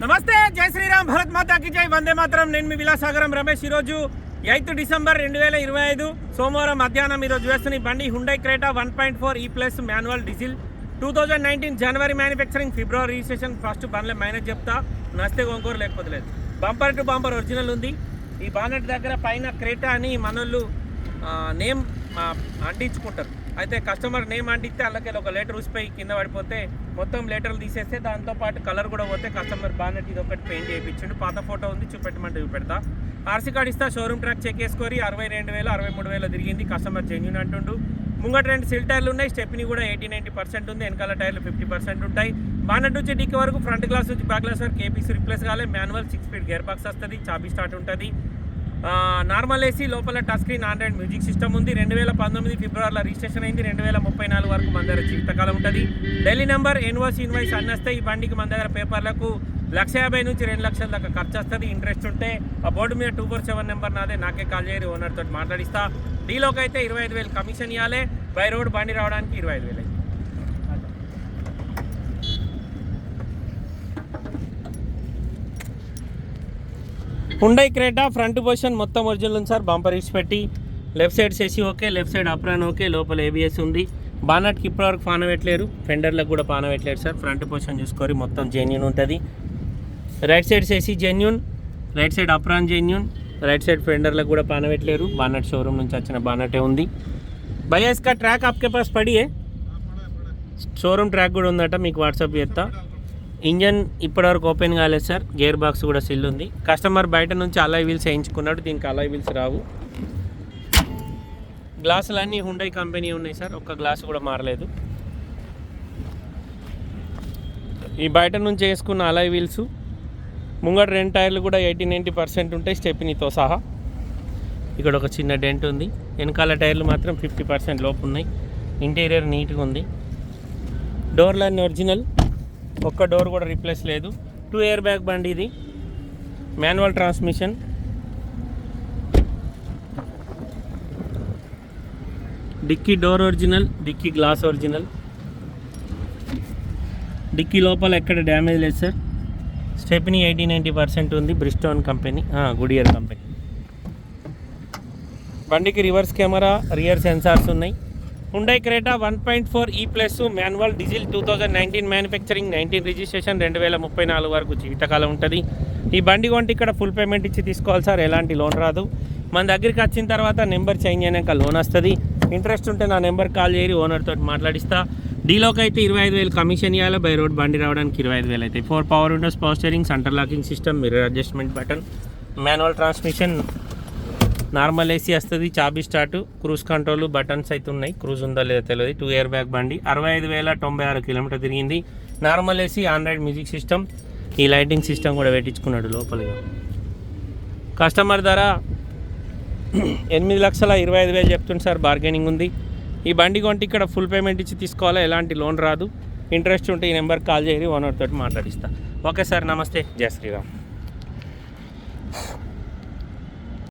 నమస్తే జై శ్రీరామ్ భరత్ మాతాకి జై వందే మాత్రం నేను మీ విలాసాగరం రమేష్ ఈరోజు ఎయిత్ డిసెంబర్ రెండు వేల ఇరవై ఐదు సోమవారం మధ్యాహ్నం ఈరోజు వేస్తున్న ఈ బండి Hyundai Creta one point four E plus manual diesel two thousand nineteen జనవరి మ్యానుఫ్యాక్చరింగ్ ఫిబ్రవరి రిజిస్ట్రేషన్ ఫస్ట్ బండ్ల మైనస్ చెప్తా నస్తే కొనుక్కోరు లేకపోతే లేదు బంపర్ టు బంపర్ ఒరిజినల్ ఉంది ఈ బానెట్ దగ్గర పైన క్రేటా అని మనోళ్ళు నేమ్ అంటించుకుంటారు. అయితే కస్టమర్ నేమ్ అంటిస్తే అందుకే ఒక లెటర్ ఊసిపోయి కింద పడిపోతే మొత్తం లెటర్లు తీసేస్తే దాంతో పాటు కలర్ కూడా పోతే కస్టమర్ బానెట్ ఇది ఒకటి పెయింట్ చేయించండి. పాత ఫోటో ఉంది చూపెట్టమంటే చూపెడతా. ఆర్సీ కార్డ్ ఇస్తా షోరూమ్ ట్రాక్ చెక్ చేసుకొని అరవై రెండు వేలు అరవై మూడు వేలు తిరిగింది కస్టమర్ జెన్యున్ అంటుండు. ముంగట రెండు సిల్ టైర్లు ఉన్నాయి స్టెప్ని కూడా ఎయిటీ నైంటీ పర్సెంట్ ఉంది వెనకాల టైర్లు ఫిఫ్టీ పర్సెంట్ ఉంటాయి. బానెట్ నుంచి డిక్కి వరకు ఫ్రంట్ గ్లాస్ నుంచి బ్యాక్ గ్లాస్ వరకు ఏపీసీ రిప్లేస్ కాలే manual six speed gear box వస్తుంది చాబీ స్టార్ట్ ఉంటుంది. నార్మల్ ఏసీ లోపల touch screen Android music system ఉంది. రెండు వేల పంతొమ్మిది ఫిబ్రవరిలో రిజిస్ట్రేషన్ అయింది. రెండు వేల ముప్పై నాలుగు వరకు మన దగ్గర జీవితకాలం ఉంటుంది. ఢిల్లీ నెంబర్ ఎన్వాస్ ఇన్వాయిస్ అన్ని ఈ బండికి మన దగ్గర పేపర్లకు లక్ష యాభై నుంచి రెండు లక్షల దాకా ఖర్చు వస్తుంది ఇంట్రెస్ట్ ఉంటే ఆ బోర్డు మీద టూ ఫోర్ సెవెన్ నెంబర్ నాదే. నాకే కాల్ చేయరు. ఓనర్ తోటి మాట్లాడిస్తా. డీలోకి అయితే ఇరవై ఐదు వేలు కమిషన్ ఇవ్వాలి బై రోడ్ బండి రావడానికి ఇరవై ఐదు వేలు అయింది హుండై క్రేటా ఫ్రంట్ పొజిషన్ మొత్తం ఒరిజినల్ ఉంది సార్. బంపర్ ఇచ్చి పెట్టి లెఫ్ట్ సైడ్ చేసి okay left side apron okay లోపల ఏబిఎస్ ఉంది. బానట్కి వరకు పాన పెట్టలేరు ఫెండర్లకు కూడా పాన పెట్టలేరు సార్? ఫ్రంట్ పొజిషన్ చూసుకొని మొత్తం జెన్యున్ ఉంటుంది. రైట్ సైడ్ చేసి genuine right side apron genuine right side ఫెండర్లకు కూడా పాన పెట్టలేరు బానట్ షోరూమ్ నుంచి వచ్చిన బానటే ఉంది. భయ్యా ట్రాక్ ఆప్కే పాస్ పడియే షోరూమ్ ట్రాక్ కూడా ఉందట మీకు వాట్సాప్ చేస్తా. ఇంజన్ ఇప్పటివరకు ఓపెన్ కాలేదు సార్ గేర్ బాక్స్ కూడా సిల్ ఉంది. కస్టమర్ బయట నుంచి అలాయ్ వీల్స్ వేయించుకున్నాడు దీనికి అలాయ్ వీల్స్ రావు. గ్లాసులు అన్నీ హుండై కంపెనీ ఉన్నాయి సార్ ఒక్క గ్లాస్ కూడా మారలేదు. ఈ బయట నుంచి వేసుకున్న అలాయ్ వీల్స్ ముంగట రెండు టైర్లు కూడా ఎయిటీ నైంటీ పర్సెంట్ ఉంటాయి స్టెప్నీతో సహా. ఇక్కడ ఒక చిన్న డెంట్ ఉంది. వెనకాల టైర్లు మాత్రం ఫిఫ్టీ పర్సెంట్ లోపు ఉన్నాయి. ఇంటీరియర్ నీట్గా ఉంది. డోర్లన్నీ ఒరిజినల్. ఒక్క డోర్ కూడా రీప్లేస్ లేదు. టూ ఇయర్ బ్యాగ్ బండి ఇది. Manual transmission dickey door original dickey glass original dickey లోపల ఎక్కడ డ్యామేజ్ లేదు sir stepney eighty ninety percent ఉంది బ్రిస్టోన్ కంపెనీ గుడియర్ కంపెనీ బండికి రివర్స్ కెమెరా రియర్ సెన్సార్స్ ఉన్నాయి. Hyundai Creta one point four E plus manual diesel two thousand nineteen manufacturing nineteen registration రెండు వేల ముప్పై నాలుగు వరకు జీవితకాలం ఉంటుంది. ఈ బండి కొంటే ఇక్కడ ఫుల్ పేమెంట్ ఇచ్చి తీసుకోవాలి సార్ ఎలాంటి లోన్ రాదు. మన దగ్గరికి వచ్చిన తర్వాత నెంబర్ చేంజ్ అయినాక లోన్ వస్తుంది. ఇంట్రెస్ట్ ఉంటే నా నెంబర్ కాల్ చేయరు ఓనర్తో మాట్లాడిస్తా. డీలోకి అయితే ఇరవై ఐదు వేలు కమిషన్ ఇవ్వాలి బై రోడ్ బండి రావడానికి ఇరవై ఐదు వేలు అవుతాయి four power windows power steering center locking system mirror adjustment button manual transmission normal AC వస్తుంది చాబీ స్టార్ట్ క్రూజ్ కంట్రోల్ బటన్స్ అయితే ఉన్నాయి. క్రూజ్ ఉందో లేదో తెలియదు టూ ఇయర్ బ్యాక్ బండి. అరవై ఐదు వేల తొంభై ఆరు కిలోమీటర్ తిరిగింది. Normal AC Android music system ఈ లైటింగ్ సిస్టమ్ కూడా పెట్టించుకున్నాడు లోపలిగా. కస్టమర్ ధర ఎనిమిది లక్షల ఇరవై ఐదు వేలు చెప్తుంది సార్. బార్గెనింగ్ ఉంది. ఈ బండి కొంటే ఇక్కడ ఫుల్ పేమెంట్ ఇచ్చి తీసుకోవాలా? ఎలాంటి లోన్ రాదు. ఇంట్రెస్ట్ ఉంటే ఈ నెంబర్ కాల్ చేయరి ఓనర్ తోటి మాట్లాడిస్తా. ఓకే సార్ నమస్తే. జయ శ్రీరామ్.